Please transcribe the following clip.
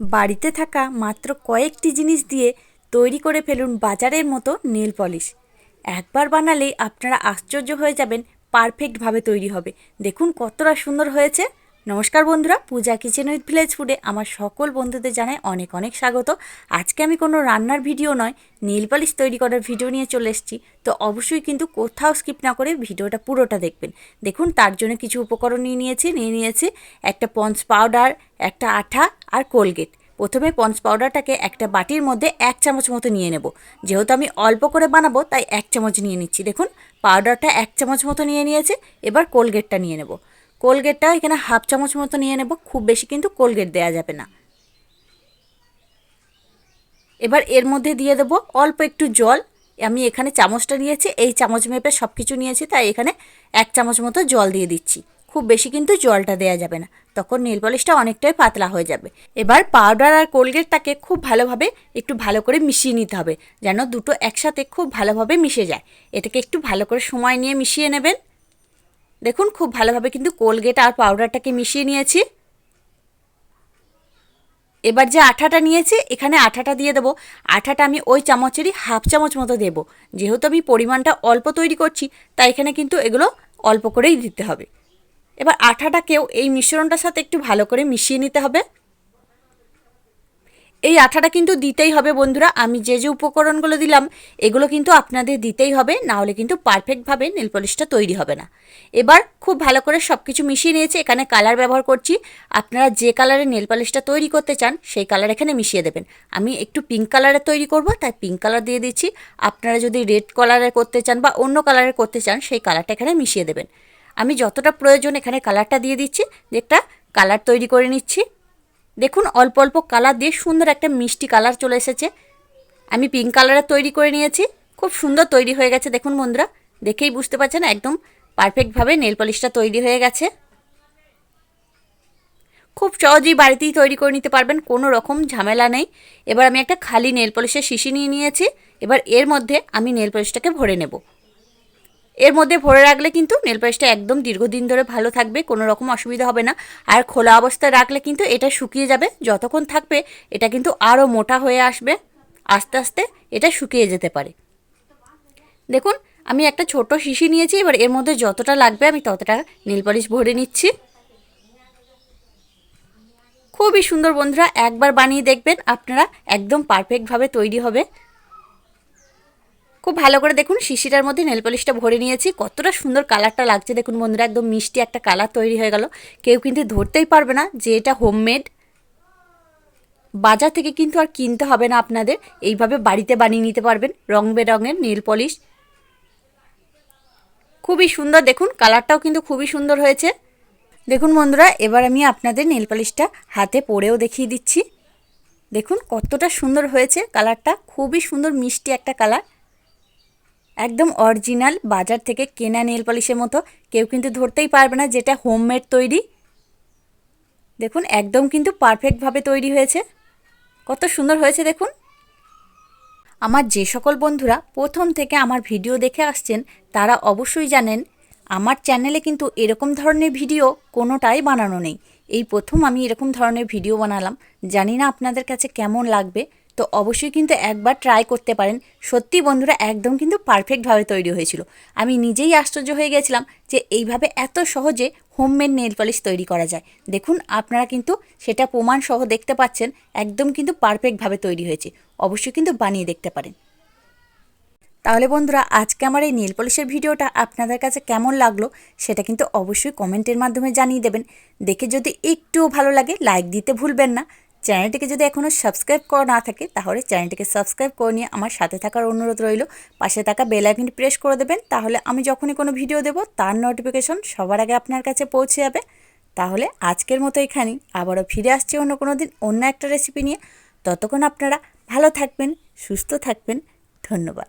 বাড়িতে থাকা মাত্র কয়েকটি জিনিস দিয়ে তৈরি করে ফেলুন বাজারের মতো নেল পলিশ। একবার বানালেই আপনারা আশ্চর্য হয়ে যাবেন, পারফেক্টভাবে তৈরি হবে। দেখুন কতটা সুন্দর হয়েছে। নমস্কার বন্ধুরা, পূজা কিচেন উইথ ভিলেজ ফুডে আমার সকল বন্ধুদের জানাই অনেক অনেক স্বাগত। আজকে আমি কোনো রান্নার ভিডিও নয়, নীল পালিশ তৈরি করার ভিডিও নিয়ে চলে এসেছি। তো অবশ্যই কিন্তু কোথাও স্কিপ না করে ভিডিওটা পুরোটা দেখবেন। দেখুন, তার জন্য কিছু উপকরণ নিয়ে নিয়েছি নিয়ে নিয়েছি একটা পন্স পাউডার একটা আঠা আর কোলগেট প্রথমে পন্স পাউডারটাকে একটা বাটির মধ্যে এক চামচ মতো নিয়ে নেব। যেহেতু আমি অল্প করে বানাবো, তাই এক চামচ নিয়ে নিচ্ছি। দেখুন পাউডারটা এক চামচ মতো নিয়ে নিয়েছে, এবার কোলগেটটা নিয়ে নেব। কোলগেটটা এখানে হাফ চামচ মতো নিয়ে নেব, খুব বেশি কিন্তু কোলগেট দেওয়া যাবে না। এবার এর মধ্যে দিয়ে দেব অল্প একটু জল। আমি এখানে চামচটা নিয়েছি, এই চামচ মেপে সব কিছু নিয়েছি, তাই এখানে এক চামচ মতো জল দিয়ে দিচ্ছি। খুব বেশি কিন্তু জলটা দেওয়া যাবে না, তখন নেল পলিশটা অনেকটাই পাতলা হয়ে যাবে। এবার পাউডার আর কোলগেটটাকে খুব ভালোভাবে একটু ভালো করে মিশিয়ে নিতে হবে, যেন দুটো একসাথে খুব ভালোভাবে মিশে যায়। এটাকে একটু ভালো করে সময় নিয়ে মিশিয়ে নেবেন। দেখুন, খুব ভালোভাবে কিন্তু কোলগেট আর পাউডারটাকে মিশিয়ে নিয়েছি। এবার যে আঠাটা নিয়েছি, এখানে আঠাটা দিয়ে দেবো। আঠাটা আমি ওই চামচেরই হাফ চামচ মতো দেবো। যেহেতু আমি পরিমাণটা অল্প তৈরি করছি, তাই এখানে কিন্তু এগুলো অল্প করেই দিতে হবে। এবার আঠাটাকেও এই মিশ্রণটার সাথে একটু ভালো করে মিশিয়ে নিতে হবে। এই আঠাটা কিন্তু দিতেই হবে বন্ধুরা। আমি যে যে উপকরণগুলো দিলাম, এগুলো কিন্তু আপনাদের দিতেই হবে, না হলে কিন্তু পারফেক্টভাবে নেল পলিশটা তৈরি হবে না। এবার খুব ভালো করে সব কিছু মিশিয়ে নিয়েছে, এখানে কালার ব্যবহার করছি। আপনারা যে কালারের নেল পলিশটা তৈরি করতে চান, সেই কালার এখানে মিশিয়ে দেবেন। আমি একটু পিঙ্ক কালারে তৈরি করব, তাই পিঙ্ক কালার দিয়ে দিচ্ছি। আপনারা যদি রেড কালারের করতে চান বা অন্য কালারের করতে চান, সেই কালারটা এখানে মিশিয়ে দেবেন। আমি যতটা প্রয়োজন এখানে কালারটা দিয়ে দিচ্ছি একটা কালার তৈরি করে নিচ্ছি। দেখুন, অল্প অল্প কালার দিয়ে সুন্দর একটা মিষ্টি কালার চলে এসেছে। আমি পিঙ্ক কালারের তৈরি করে নিয়েছি। খুব সুন্দর তৈরি হয়ে গেছে, দেখুন বন্ধুরা। দেখেই বুঝতে পারছেন, একদম পারফেক্টভাবে নেল পলিশটা তৈরি হয়ে গেছে। খুব সহজেই বাড়িতেই তৈরি করে নিতে পারবেন, কোনো রকম ঝামেলা নেই। এবার আমি একটা খালি নেল পলিশের শিশি নিয়ে নিয়েছি। এবার এর মধ্যে আমি নেল পলিশটাকে ভরে নেব। এর মধ্যে ভরে রাখলে কিন্তু নেল একদম দীর্ঘদিন ধরে ভালো থাকবে, কোনো রকম অসুবিধা হবে না। আর খোলা অবস্থায় রাখলে কিন্তু এটা শুকিয়ে যাবে, যতক্ষণ থাকবে এটা কিন্তু আরও মোটা হয়ে আসবে, আস্তে আস্তে এটা শুকিয়ে যেতে পারে। দেখুন, আমি একটা ছোট শিশি নিয়েছি, এবার এর মধ্যে যতটা লাগবে আমি ততটা নীল পালিশ ভরে নিচ্ছি। খুবই সুন্দর বন্ধুরা, একবার বানিয়ে দেখবেন, আপনারা একদম পারফেক্টভাবে তৈরি হবে। খুব ভালো করে দেখুন, শিশিটার মধ্যে নেল পলিশটা ভরে নিয়েছি। কতটা সুন্দর কালারটা লাগছে। দেখুন বন্ধুরা, একদম মিষ্টি একটা কালার তৈরি হয়ে গেল। কেউ কিন্তু ধরতেই পারবে না যে এটা হোমমেড। বাজার থেকে কিন্তু আর কিনতে হবে না আপনাদের। এইভাবে বাড়িতে বানিয়ে নিতে পারবেন, রং বেরঙের নেল পলিশ। খুবই সুন্দর দেখুন, কালারটাও কিন্তু খুবই সুন্দর হয়েছে। দেখুন বন্ধুরা, এবার আমি আপনাদের নেল পলিশটা হাতে পরেও দেখিয়ে দিচ্ছি। দেখুন কতটা সুন্দর হয়েছে কালারটা। খুবই সুন্দর মিষ্টি একটা কালার। একদম অরিজিনাল বাজার থেকে কেনা নেল পলিশের মতো। কেউ কিন্তু ধরতেই পারবে না যেটা হোমমেড তৈরি। দেখুন, একদম কিন্তু পারফেক্টভাবে তৈরি হয়েছে। কত সুন্দর হয়েছে, দেখুন। আমার যে সকল বন্ধুরা প্রথম থেকে আমার ভিডিও দেখে আসছেন, তারা অবশ্যই জানেন, আমার চ্যানেলে কিন্তু এরকম ধরনের ভিডিও কোনোটাই বানানো নেই। এই প্রথম আমি এরকম ধরনের ভিডিও বানালাম। জানি না আপনাদের কাছে কেমন লাগবে। তো অবশ্যই কিন্তু একবার ট্রাই করতে পারেন। সত্যি বন্ধুরা, একদম কিন্তু পারফেক্টভাবে তৈরি হয়েছিল। আমি নিজেই আশ্চর্য হয়ে গেছিলাম যে এইভাবে এত সহজে হোমমেড নেল পলিশ তৈরি করা যায়। দেখুন, আপনারা কিন্তু সেটা প্রমাণ সহ দেখতে পাচ্ছেন, একদম কিন্তু পারফেক্টভাবে তৈরি হয়েছে। অবশ্যই কিন্তু বানিয়ে দেখতে পারেন। তাহলে বন্ধুরা, আজকে আমার এই নীল পলিশের ভিডিওটা আপনাদের কাছে কেমন লাগল, সেটা কিন্তু অবশ্যই কমেন্টের মাধ্যমে জানিয়ে দেবেন। দেখে যদি একটুও ভালো লাগে লাইক দিতে ভুলবেন না। চ্যানেলটিকে যদি এখনও সাবস্ক্রাইব করা না থাকে, তাহলে চ্যানেলটিকে সাবস্ক্রাইব করে নিয়ে আমার সাথে থাকার অনুরোধ রইল। পাশে থাকা বেল আইকনটি প্রেস করে দেবেন, তাহলে আমি যখনই কোনো ভিডিও দেব, তার নোটিফিকেশন সবার আগে আপনার কাছে পৌঁছে যাবে। তাহলে আজকের মতো এখানেই, আবারও ফিরে আসছি অন্য কোনো দিন, অন্য একটা রেসিপি নিয়ে। ততক্ষণ আপনারা ভালো থাকবেন, সুস্থ থাকবেন, ধন্যবাদ।